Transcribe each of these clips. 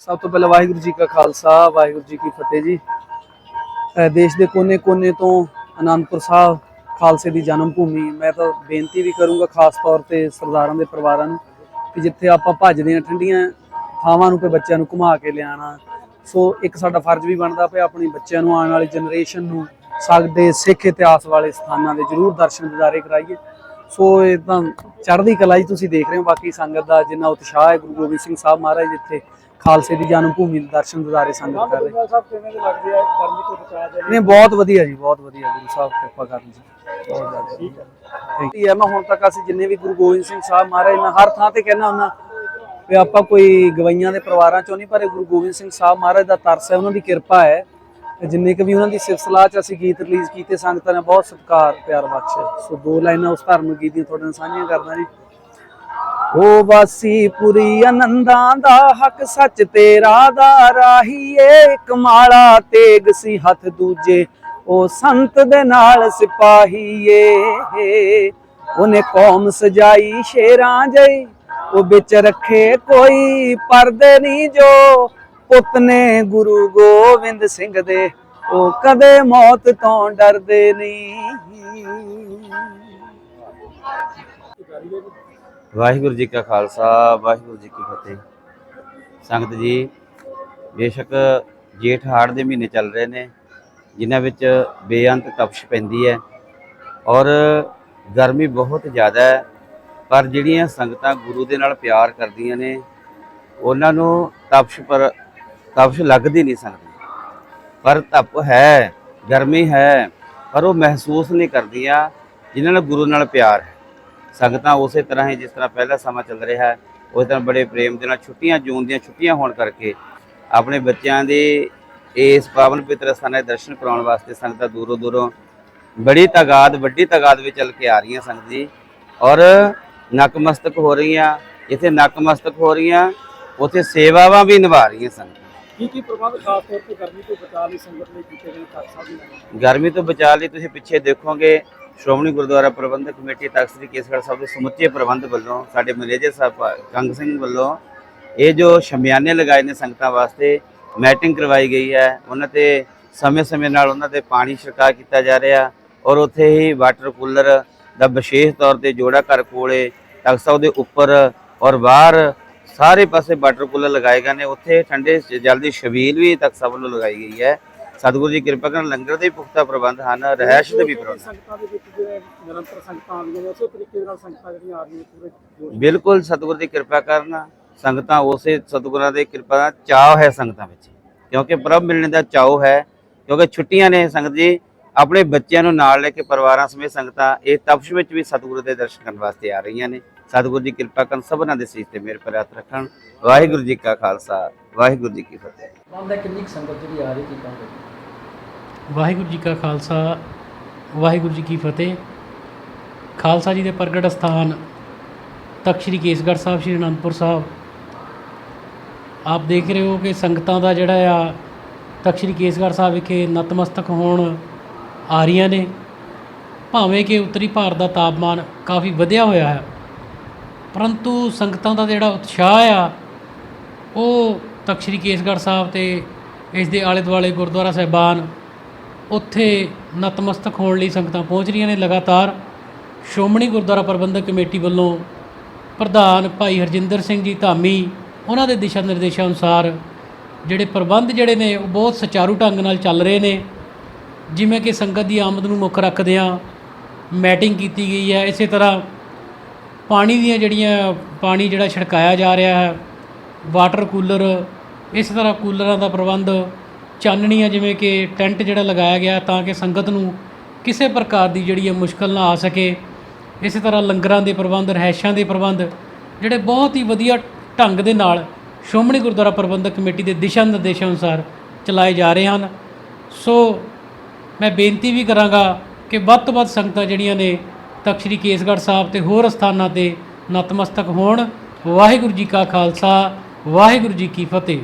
ਸਭ ਤੋਂ ਪਹਿਲਾਂ ਵਾਹਿਗੁਰੂ ਜੀ ਕਾ ਖਾਲਸਾ, ਵਾਹਿਗੁਰੂ ਜੀ ਕੀ ਫਤਿਹ ਜੀ। ਦੇਸ਼ ਦੇ ਕੋਨੇ-ਕੋਨੇ ਤੋਂ ਅਨੰਦਪੁਰ ਸਾਹਿਬ ਖਾਲਸੇ ਦੀ ਜਨਮ ਭੂਮੀ। ਮੈਂ ਤਾਂ ਬੇਨਤੀ ਵੀ ਕਰੂੰਗਾ ਖਾਸ ਤੌਰ ਤੇ ਸਰਦਾਰਾਂ ਦੇ ਪਰਿਵਾਰਾਂ ਨੂੰ ਕਿ ਜਿੱਥੇ ਆਪਾਂ ਭੱਜਦੇ ਹਾਂ ਠੰਡੀਆਂ ਥਾਵਾਂ ਨੂੰ ਤੇ ਬੱਚਿਆਂ ਨੂੰ ਘੁਮਾ ਕੇ ਲਿਆਣਾ ਸੋ ਇੱਕ ਸਾਡਾ ਫਰਜ਼ ਵੀ ਬਣਦਾ ਪਿਆ ਆਪਣੀ ਬੱਚਿਆਂ ਨੂੰ ਆਉਣ ਵਾਲੀ ਜਨਰੇਸ਼ਨ ਨੂੰ ਸਾਡੇ ਸਿੱਖ ਇਤਿਹਾਸ ਵਾਲੇ ਸਥਾਨਾਂ ਦੇ ਜ਼ਰੂਰ ਦਰਸ਼ਨ ਦਿਦਾਰੇ ਕਰਾਈਏ। ਸੋ ਇਹ ਤਾਂ ਚੜ੍ਹਦੀ ਕਲਾ ਹੀ ਤੁਸੀਂ ਦੇਖ ਰਹੇ ਹੋ। ਬਾਕੀ ਸੰਗਤ ਦਾ ਜਿੰਨਾ ਉਤਸ਼ਾਹ ਹੈ ਗੁਰੂ ਗੋਬਿੰਦ ਸਿੰਘ ਸਾਹਿਬ ਮਹਾਰਾਜ ਜਿੱਥੇ ਖਾਲਸੇ ਦੀ ਜਨਮ ਭੂਮੀ ਦੇ ਦਰਸ਼ਨ ਦਿਦਾਰੇ ਸੰਗਤ ਕਰ ਰਹੇ। ਸਾਹਿਬ ਕਿਵੇਂ ਦੇ ਲੱਗਦੇ ਆ? ਗਰਮੀ ਤੋਂ ਬਚਾ ਦੇ ਨਹੀਂ ਬਹੁਤ ਵਧੀਆ ਜੀ ਬਹੁਤ ਵਧੀਆ ਗੁਰੂ ਸਾਹਿਬ ਕਿਰਪਾ ਕਰਨ ਜੀ। ਬਹੁਤ ਜ਼ਿਆਦਾ ਠੀਕ ਹੈ। ਮੈਂ ਹੁਣ ਤੱਕ ਅਸੀਂ ਜਿੰਨੇ ਵੀ ਗੁਰੂ ਗੋਬਿੰਦ ਸਿੰਘ ਸਾਹਿਬ ਮਹਾਰਾਜ ਮੈਂ ਹਰ ਥਾਂ ਤੇ ਕਹਿਣਾ ਹੁੰਦਾ ਵੀ ਆਪਾਂ ਕੋਈ ਗਵਈਆਂ ਦੇ ਪਰਿਵਾਰਾਂ ਚੋਂ ਨਹੀਂ ਪਰ ਇਹ ਗੁਰੂ ਗੋਬਿੰਦ ਸਿੰਘ ਸਾਹਿਬ ਮਹਾਰਾਜ ਦਾ ਤਰਸ ਹੈ ਉਹਨਾਂ ਦੀ ਕਿਰਪਾ ਹੈ। ਜਿੰਨੇ ਕੁ ਵੀ ਉਹਨਾਂ ਦੀ ਸਿਫਤ ਸਲਾਹ ਚ ਅਸੀਂ ਗੀਤ ਰਿਲੀਜ਼ ਕੀਤੇ ਸੰਗਤਾਂ ਨੇ ਬਹੁਤ ਸਤਿਕਾਰ ਪਿਆਰ ਬਖਸ਼ਿਆ ਸੋ ਦੋ ਲਾਈਨਾਂ ਉਸ ਧਾਰਮਿਕ ਗੀਤ ਦੀਆਂ ਤੁਹਾਡੇ ਨਾਲ ਸਾਂਝੀਆਂ ਕਰਦਾ ਜੀ। ਓ ਵਾਸੀ ਪੁਰੀ ਆਨੰਦਾਂ ਦਾ ਹੱਕ ਸੱਚ ਤੇਰਾ ਦਾ ਰਾਹੀਏ। ਕਮਾਲਾ ਤੇਗ ਸੀ ਹੱਥ ਦੂਜੇ ਉਹ ਸੰਤ ਦੇ ਨਾਲ ਸਿਪਾਹੀਏ। ਉਹਨੇ ਕੌਮ ਸਜਾਈ ਸ਼ੇਰਾਂ ਜਈ ਉਹ ਵਿੱਚ ਰੱਖੇ ਕੋਈ ਪਰਦੇ ਨਹੀਂ ਜੋ। ਪੁੱਤ ਨੇ ਗੁਰੂ ਗੋਬਿੰਦ ਸਿੰਘ ਦੇ ਉਹ ਕਦੇ ਮੌਤ ਤੋਂ ਡਰਦੇ ਨਹੀਂ। ਵਾਹਿਗੁਰੂ ਜੀ ਕਾ ਖਾਲਸਾ, ਵਾਹਿਗੁਰੂ ਜੀ ਕੀ ਫਤਿਹ। ਸੰਗਤ ਜੀ, ਬੇਸ਼ੱਕ ਜੇਠ ਹਾੜ ਦੇ ਮਹੀਨੇ ਚੱਲ ਰਹੇ ਨੇ, ਜਿਨ੍ਹਾਂ ਵਿੱਚ ਬੇਅੰਤ ਤਪਸ਼ ਪੈਂਦੀ ਹੈ ਔਰ ਗਰਮੀ ਬਹੁਤ ਜ਼ਿਆਦਾ ਹੈ, ਪਰ ਜਿਹੜੀਆਂ ਸੰਗਤਾਂ ਗੁਰੂ ਦੇ ਨਾਲ ਪਿਆਰ ਕਰਦੀਆਂ ਨੇ, ਉਹਨਾਂ ਨੂੰ ਤਪਸ਼ ਪਰ, ਤਪਸ਼ ਲੱਗਦੀ ਨਹੀਂ ਸਕਦੀ ਪਰ ਧੁੱਪ ਹੈ, ਗਰਮੀ ਹੈ, ਪਰ ਉਹ ਮਹਿਸੂਸ ਨਹੀਂ ਕਰਦੀਆਂ, ਜਿਨ੍ਹਾਂ ਨੂੰ ਗੁਰੂ ਨਾਲ ਪਿਆਰ ਹੈ। ਸੰਗਤਾਂ ਉਸੇ ਤਰ੍ਹਾਂ ਹੀ ਜਿਸ ਤਰ੍ਹਾਂ ਪਹਿਲਾ ਸਮਾਂ ਚੱਲ ਰਿਹਾ ਹੈ, ਉਸ ਤਰ੍ਹਾਂ ਬੜੇ ਪ੍ਰੇਮ ਦੇ ਨਾਲ ਛੁੱਟੀਆਂ, ਜੂਨ ਦੀਆਂ ਛੁੱਟੀਆਂ ਹੋਣ ਕਰਕੇ ਆਪਣੇ ਬੱਚਿਆਂ ਦੇ ਇਸ ਪਾਵਨ ਪਵਿੱਤਰ ਸਥਾਨਾਂ ਦੇ ਦਰਸ਼ਨ ਕਰਾਉਣ ਵਾਸਤੇ ਸੰਗਤਾਂ ਦੂਰੋਂ ਦੂਰੋਂ ਬੜੀ ਤਾਦਾਦ ਵੱਡੀ ਤਾਦਾਦ ਵਿੱਚ ਚੱਲ ਕੇ ਆ ਰਹੀਆਂ ਸੰਗਤ ਜੀ। ਔਰ ਨਕਮਸਤਕ ਹੋ ਰਹੀਆਂ, ਜਿੱਥੇ ਨਕਮਸਤਕ ਹੋ ਰਹੀਆਂ, ਉੱਥੇ ਸੇਵਾਵਾਂ ਵੀ ਨਿਭਾ ਰਹੀਆਂ ਸੰਗਤਾਂ। ਕੀ ਕੀ ਪ੍ਰਬੰਧ ਖਾਸ ਤੌਰ ਤੇ ਗਰਮੀ ਤੋਂ ਬਚਾ ਲਈ ਸੰਗਤ ਲਈ ਕੀਤੇ ਗਏ ਤੱਕ ਸਾਹਿਬ ਨੇ ਗਰਮੀ ਤੋਂ ਬਚਾਅ ਲਈ ਤੁਸੀਂ ਪਿੱਛੇ ਦੇਖੋਗੇ, ਸ਼੍ਰੋਮਣੀ ਗੁਰਦੁਆਰਾ ਪ੍ਰਬੰਧਕ ਕਮੇਟੀ ਤਖਤ ਸ੍ਰੀ ਕੇਸਗੜ੍ਹ ਸਾਹਿਬ ਦੇ ਸਮੁੱਚੇ ਪ੍ਰਬੰਧ ਵੱਲੋਂ, ਸਾਡੇ ਮੈਨੇਜਰ ਸਾਹਿਬ ਕੰਗ ਸਿੰਘ ਵੱਲੋਂ ਇਹ ਜੋ ਸ਼ਮਿਆਨੇ ਲਗਾਏ ਨੇ ਸੰਗਤਾਂ ਵਾਸਤੇ, ਮੈਟਿੰਗ ਕਰਵਾਈ ਗਈ ਹੈ। ਉਹਨਾਂ ਤੇ ਸਮੇਂ-ਸਮੇਂ ਨਾਲ ਉਹਨਾਂ ਤੇ ਪਾਣੀ ਛਿੜਕਾਅ ਕੀਤਾ ਜਾ ਰਿਹਾ ਔਰ ਉੱਥੇ ਹੀ ਵਾਟਰ ਕੂਲਰ ਦਾ ਵਿਸ਼ੇਸ਼ ਤੌਰ ਤੇ ਜੋੜਾ ਘਰ ਕੋਲੇ ਤਖਤ ਸਾਹਿਬ ਦੇ ਉੱਪਰ ਔਰ ਬਾਹਰ ਸਾਰੇ ਪਾਸੇ ਵਾਟਰ ਕੂਲਰ ਲਗਾਏ ਗਏ ਨੇ। ਉੱਥੇ ਠੰਡੇ ਜਲ ਦੀ ਛਬੀਲ ਵੀ ਤੱਕ ਸਭ ਨੂੰ ਲਗਾਈ ਗਈ ਹੈ। ਸਤਿਗੁਰੂ ਜੀ ਕਿਰਪਾ ਕਰਨ ਲੰਗਰ ਦੇ ਪੁਖਤਾ ਪ੍ਰਬੰਧ ਹਨ ਰਹਿਸ਼ ਦੇ ਵੀ ਪ੍ਰਬੰਧ ਬਿਲਕੁਲ ਸਤਿਗੁਰੂ ਦੀ ਕਿਰਪਾ ਕਰਨ ਸੰਗਤਾਂ ਉਸੇ ਸਤਿਗੁਰਾਂ ਦੇ ਕਿਰਪਾ ਦਾ ਚਾਹ ਹੈ ਸੰਗਤਾਂ ਵਿੱਚ। ਕਿਉਂਕਿ ਪ੍ਰਭ ਮਿਲਣ ਦਾ ਚਾਹ ਹੈ ਕਿਉਂਕਿ ਛੁੱਟੀਆਂ ਨੇ ਸੰਗਤ ਜੀ ਆਪਣੇ ਬੱਚਿਆਂ ਨੂੰ ਨਾਲ ਲੈ ਕੇ ਪਰਿਵਾਰਾਂ ਸਮੇਤ ਸੰਗਤਾਂ ਇਹ ਤਪਸ਼ ਵਿੱਚ ਵੀ ਸਤਿਗੁਰੂ ਦੇ ਦਰਸ਼ਨ ਕਰਨ ਵਾਸਤੇ ਆ ਰਹੀਆਂ ਨੇ। ਸਤਿਗੁਰੂ ਦੀ ਕਿਰਪਾ ਕਰਨ ਸਭਨਾਂ ਦੇ ਸੀਸ ਤੇ ਮੇਰੇ ਪਰ ਹੱਥ ਰੱਖਣ। ਵਾਹਿਗੁਰੂ ਜੀ ਕਾ ਖਾਲਸਾ ਵਾਹਿਗੁਰੂ ਜੀ ਕੀ ਫਤਿਹ। ਬੰਦਾ ਕਿੰਨੀ ਕੁ ਸੰਗਤ ਜਿਹੜੀ ਆ ਰਹੀ ਕੀ ਕੰਮ ਵਾਹਿਗੁਰੂ ਜੀ ਕਾ ਖਾਲਸਾ ਵਾਹਿਗੁਰੂ ਜੀ ਕੀ ਫਤਿਹ। ਖਾਲਸਾ ਜੀ ਦੇ ਪ੍ਰਗਟ ਸਥਾਨ ਤਖਤ ਸ੍ਰੀ ਕੇਸਗੜ੍ਹ ਸਾਹਿਬ ਸ੍ਰੀ ਅਨੰਦਪੁਰ ਸਾਹਿਬ। ਆਪ ਦੇਖ ਰਹੇ ਹੋ ਕਿ ਸੰਗਤਾਂ ਦਾ ਜਿਹੜਾ ਆ ਤਖਤ ਸ੍ਰੀ ਕੇਸਗੜ੍ਹ ਸਾਹਿਬ ਵਿਖੇ ਨਤਮਸਤਕ ਹੋਣ ਆ ਰਹੀਆਂ ਨੇ। ਭਾਵੇਂ ਕਿ ਉੱਤਰੀ ਭਾਰਤ ਦਾ ਤਾਪਮਾਨ ਕਾਫੀ ਵਧਿਆ ਹੋਇਆ ਹੈ, ਪਰੰਤੂ ਸੰਗਤਾਂ ਦਾ ਜਿਹੜਾ ਉਤਸ਼ਾਹ ਆ, ਉਹ ਤਖਤ ਸ੍ਰੀ ਕੇਸਗੜ੍ਹ ਸਾਹਿਬ ਤੇ ਇਸ ਦੇ ਆਲੇ ਦੁਆਲੇ ਗੁਰਦੁਆਰਾ ਸਾਹਿਬਾਨ ਉੱਥੇ ਨਤਮਸਤਕ ਹੋਣ ਲਈ ਸੰਗਤਾਂ ਪਹੁੰਚ ਰਹੀਆਂ ਨੇ ਲਗਾਤਾਰ। ਸ਼੍ਰੋਮਣੀ ਗੁਰਦੁਆਰਾ ਪ੍ਰਬੰਧਕ ਕਮੇਟੀ ਵੱਲੋਂ ਪ੍ਰਧਾਨ ਭਾਈ ਹਰਜਿੰਦਰ ਸਿੰਘ ਜੀ ਧਾਮੀ ਉਹਨਾਂ ਦੇ ਦਿਸ਼ਾ ਨਿਰਦੇਸ਼ਾਂ ਅਨੁਸਾਰ ਜਿਹੜੇ ਪ੍ਰਬੰਧ ਜਿਹੜੇ ਨੇ, ਉਹ ਬਹੁਤ ਸੁਚਾਰੂ ਢੰਗ ਨਾਲ ਚੱਲ ਰਹੇ ਨੇ। ਜਿਵੇਂ ਕਿ ਸੰਗਤ ਦੀ ਆਮਦ ਨੂੰ ਮੁੱਖ ਰੱਖਦਿਆਂ ਮੈਟਿੰਗ ਕੀਤੀ ਗਈ ਹੈ, ਇਸੇ ਤਰ੍ਹਾਂ ਪਾਣੀ ਦੀਆਂ ਜਿਹੜੀਆਂ, ਪਾਣੀ ਜਿਹੜਾ ਛਿੜਕਾਇਆ ਜਾ ਰਿਹਾ ਹੈ, ਵਾਟਰ ਕੂਲਰ, ਇਸ ਤਰ੍ਹਾਂ ਕੂਲਰਾਂ ਦਾ ਪ੍ਰਬੰਧ, ਚਾਨਣੀਆਂ ਜਿਵੇਂ ਕਿ ਟੈਂਟ ਜਿਹੜਾ ਲਗਾਇਆ ਗਿਆ ਤਾਂ ਕਿ ਸੰਗਤ ਨੂੰ ਕਿਸੇ ਪ੍ਰਕਾਰ ਦੀ ਜਿਹੜੀ ਹੈ ਮੁਸ਼ਕਲ ਨਾ ਆ ਸਕੇ। ਇਸੇ ਤਰ੍ਹਾਂ ਲੰਗਰਾਂ ਦੇ ਪ੍ਰਬੰਧ ਰਹਿਸ਼ਾਂ ਦੇ ਪ੍ਰਬੰਧ, ਜਿਹੜੇ ਬਹੁਤ ਹੀ ਵਧੀਆ ਢੰਗ ਦੇ ਨਾਲ ਸ਼੍ਰੋਮਣੀ ਗੁਰਦੁਆਰਾ ਪ੍ਰਬੰਧਕ ਕਮੇਟੀ ਦੇ ਦਿਸ਼ਾ ਨਿਰਦੇਸ਼ਾਂ ਅਨੁਸਾਰ ਚਲਾਏ ਜਾ ਰਹੇ ਹਨ। ਸੋ ਮੈਂ ਬੇਨਤੀ ਵੀ ਕਰਾਂਗਾ ਕਿ ਵੱਧ ਤੋਂ ਵੱਧ ਸੰਗਤਾਂ ਜਿਹੜੀਆਂ ਨੇ ਤਖਤ ਸ੍ਰੀ ਕੇਸਗੜ੍ਹ ਸਾਹਿਬ ਤੇ ਹੋਰ ਸਥਾਨਾਂ ਤੇ ਨਤਮਸਤਕ ਹੋਣ। ਵਾਹਿਗੁਰੂ ਜੀ ਕਾ ਖਾਲਸਾ, ਵਾਹਿਗੁਰੂ ਜੀ ਕੀ ਫਤਿਹ।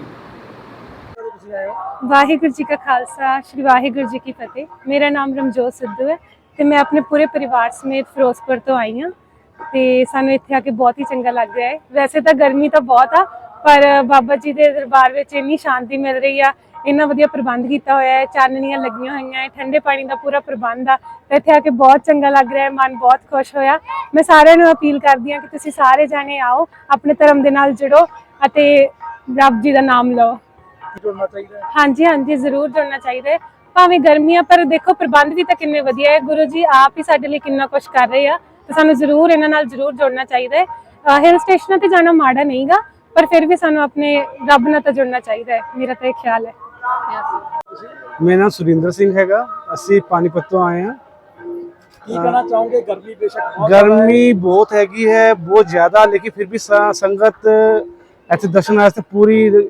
ਵਾਹਿਗੁਰੂ ਜੀ ਕਾ ਖਾਲਸਾ, ਸ੍ਰੀ ਵਾਹਿਗੁਰੂ ਜੀ ਕੀ ਫਤਿਹ। ਮੇਰਾ ਨਾਮ ਰਮਜੋਤ ਸਿੱਧੂ ਹੈ ਤੇ ਮੈਂ ਆਪਣੇ ਪੂਰੇ ਪਰਿਵਾਰ ਸਮੇਤ ਫਿਰੋਜ਼ਪੁਰ ਤੋਂ ਆਈ ਹਾਂ। ਤੇ ਸਾਨੂੰ ਇੱਥੇ ਆ ਕੇ ਬਹੁਤ ਹੀ ਚੰਗਾ ਲੱਗ ਰਿਹਾ ਹੈ। ਵੈਸੇ ਤਾਂ ਗਰਮੀ ਤਾਂ ਬਹੁਤ ਆ ਪਰ ਬਾਬਾ ਜੀ ਦੇ ਦਰਬਾਰ ਵਿੱਚ ਇੰਨੀ ਸ਼ਾਂਤੀ ਮਿਲ ਰਹੀ ਆ ਇੰਨਾ ਵਧੀਆ ਪ੍ਰਬੰਧ ਕੀਤਾ ਹੋਇਆ ਹੈ ਚਾਨਣੀਆਂ ਲੱਗੀਆਂ ਹੋਈਆਂ ਹੈ ਠੰਡੇ ਪਾਣੀ ਦਾ ਪੂਰਾ ਪ੍ਰਬੰਧ ਆ। ਤੇ ਇੱਥੇ ਆ ਕੇ ਬਹੁਤ ਚੰਗਾ ਲੱਗ ਰਿਹਾ ਹੈ ਮਨ ਬਹੁਤ ਖੁਸ਼ ਹੋਇਆ। ਮੈਂ ਸਾਰਿਆਂ ਨੂੰ ਅਪੀਲ ਕਰਦੀ ਹਾਂ ਕਿ ਤੁਸੀਂ ਸਾਰੇ ਜਾਣੇ ਆਓ ਆਪਣੇ ਧਰਮ ਦੇ ਨਾਲ ਜੁੜੋ ਅਤੇ ਰੱਬ ਜੀ ਦਾ ਨਾਮ ਲਓ। ਜੁੜਨਾ ਚਾਹੀਦਾ ਹੈ? ਹਾਂਜੀ ਹਾਂਜੀ ਜ਼ਰੂਰ ਜੁੜਨਾ ਚਾਹੀਦਾ ਹੈ। ਭਾਵੇਂ ਗਰਮੀ ਆ ਪਰ ਦੇਖੋ ਪ੍ਰਬੰਧ ਵੀ ਤਾਂ ਕਿੰਨੇ ਵਧੀਆ ਹੈ। ਗੁਰੂ ਜੀ ਆਪ ਹੀ ਸਾਡੇ ਲਈ ਕਿੰਨਾ ਕੁਝ ਕਰ ਰਹੇ ਆ ਤੇ ਸਾਨੂੰ ਜ਼ਰੂਰ ਇਹਨਾਂ ਨਾਲ ਜ਼ਰੂਰ ਜੁੜਨਾ ਚਾਹੀਦਾ ਹੈ। ਹਿਲ ਸਟੇਸ਼ਨਾਂ ਤੇ ਜਾਣਾ ਮਾੜਾ ਨਹੀਂਗਾ। ਪਰ ਫਿਰ ਵੀ ਸਾਨੂੰ ਆਪਣੇ ਰੱਬ ਨਾਲ ਤਾਂ ਜੁੜਨਾ ਚਾਹੀਦਾ ਹੈ ਮੇਰਾ ਤਾਂ ਇਹ ਖਿਆਲ ਹੈ ਮੇਰਾ ਨਾਮ ਸੁਰਿੰਦਰ ਸਿੰਘ ਹੈਗਾ ਅਸੀਂ ਪਾਣੀਪਤ ਤੋਂ ਆਏ ਹਾਂ ਕੀ ਕਹਿਣਾ ਚਾਹੋਗੇ ਗਰਮੀ ਬੇਸ਼ੱਕ ਬਹੁਤ ਜ਼ਿਆਦਾ ਹੈ। ਗਰਮੀ ਬਹੁਤ ਹੈਗੀ ਹੈ ਬਹੁਤ ਜ਼ਿਆਦਾ ਲੇਕਿਨ ਫਿਰ ਵੀ ਸ- ਸੰਗਤ ਇੱਥੇ ਦਰਸ਼ਨ ਵਾਸਤੇ ਪੂਰੀ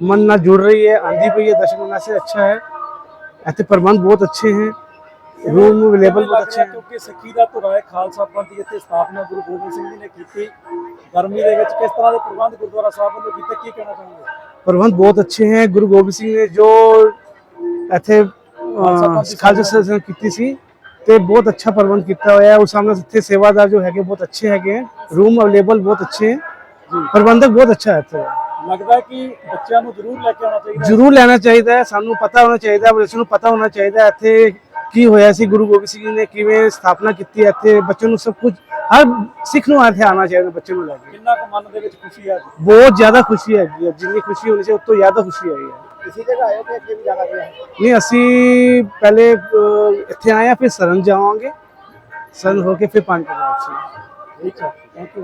ਮਨ ਨਾਲ ਜੁੜ ਰਹੀ ਹੈ ਆਂਦੀ ਪਈ ਹੈ ਦਰਸ਼ਨ ਵਾਸਤੇ ਅੱਛਾ ਹੈ ਇੱਥੇ ਪ੍ਰਬੰਧ ਬਹੁਤ ਅੱਛੇ हैं। ਰੂਮ ਅਵੇਲੇਬਲ ਬਹੁਤ ਅੱਛੇ ਹੈ ਕਿਉਂਕਿ ਸਿੱਖੀ ਦਾ ਧੁਰਾ ਖਾਲਸਾ ਪੰਥ ਦੀ ਇੱਥੇ ਸਥਾਪਨਾ ਗੁਰੂ ਗੋਬਿੰਦ ਸਿੰਘ ਜੀ ਨੇ ਕੀਤੀ। ਗਰਮੀ ਦੇ ਵਿੱਚ ਕਿਸ ਤਰ੍ਹਾਂ ਦੇ ਪ੍ਰਬੰਧ ਗੁਰਦੁਆਰਾ ਸਾਹਿਬ ਵੱਲੋਂ ਕੀਤੇ ਕੀ ਕਹਿਣਾ ਚਾਹੁੰਦੇ ਪ੍ਰਬੰਧ ਬਹੁਤ ਅੱਛੇ ਹੈ। ਗੁਰੂ ਗੋਬਿੰਦ ਸਿੰਘ ਨੇ ਜੋ ਇੱਥੇ ਖਾਲਸਾ ਸਭਾ ਕੀਤੀ ਸੀ ਤੇ ਬਹੁਤ ਅੱਛਾ ਪ੍ਰਬੰਧ ਕੀਤਾ ਹੋਇਆ ਹੈ। ਉਹ ਸਾਹਮਣੇ ਇੱਥੇ ਸੇਵਾਦਾਰ ਜੋ ਹੈਗੇ ਬਹੁਤ ਅੱਛੇ ਹੈਗੇ ਰੂਮ ਅਵੇਲੇਬਲ ਬਹੁਤ ਅੱਛੇ ਹੈ। ਪ੍ਰਬੰਧਕ ਬਹੁਤ ਅੱਛਾ ਹੈ ਇੱਥੇ। ਲੱਗਦਾ ਕਿ ਬੱਚਿਆਂ ਨੂੰ ਜ਼ਰੂਰ ਲੈ ਕੇ ਆਉਣਾ ਚਾਹੀਦਾ ਜ਼ਰੂਰ ਲੈਣਾ ਚਾਹੀਦਾ ਸਾਨੂੰ ਪਤਾ ਹੋਣਾ ਚਾਹੀਦਾ ਬਰੇਸ ਨੂੰ ਪਤਾ ਹੋਣਾ ਚਾਹੀਦਾ ਇੱਥੇ ਕੀ ਹੋਇਆ ਸੀ? ਗੁਰੂ ਗੋਬਿੰਦ ਸਿੰਘ ਜੀ ਨੇ ਕਿਵੇਂ ਸਥਾਪਨਾ ਕੀਤੀ ਹੈ? ਇੱਥੇ ਬੱਚੇ ਨੂੰ ਸਭ ਕੁਝ ਹਰ ਸਿੱਖ ਨੂੰ ਇੱਥੇ ਆਉਣਾ ਚਾਹੀਦਾ ਬੱਚੇ ਨੂੰ ਲੈ ਕੇ। ਕਿੰਨਾ ਕੁ ਮਨ ਦੇ ਵਿੱਚ ਖੁਸ਼ੀ ਹੈ ਅੱਜ ਬਹੁਤ ਜ਼ਿਆਦਾ ਖੁਸ਼ੀ ਹੈਗੀ ਹੈ। ਜਿੰਨੀ ਖੁਸ਼ੀ ਹੋਣੀ ਸੀ ਉਸ ਤੋਂ ਜ਼ਿਆਦਾ ਖੁਸ਼ੀ ਆਈ ਹੈ। ਇਸੇ ਜਗ੍ਹਾ ਹੋ ਕਿ ਅੱਗੇ ਵੀ ਜਾਣਾ ਪਿਆ? ਨਹੀਂ ਅਸੀਂ ਪਹਿਲੇ ਅਹ, ਇੱਥੇ ਆਏ ਹਾਂ ਫਿਰ ਸਰਨ ਜਾਵਾਂਗੇ। ਸਰਨ ਹੋ ਕੇ ਫਿਰ ਪੰਜ ਪੰਜਾਬ ਠੀਕ ਹੈ। Thank you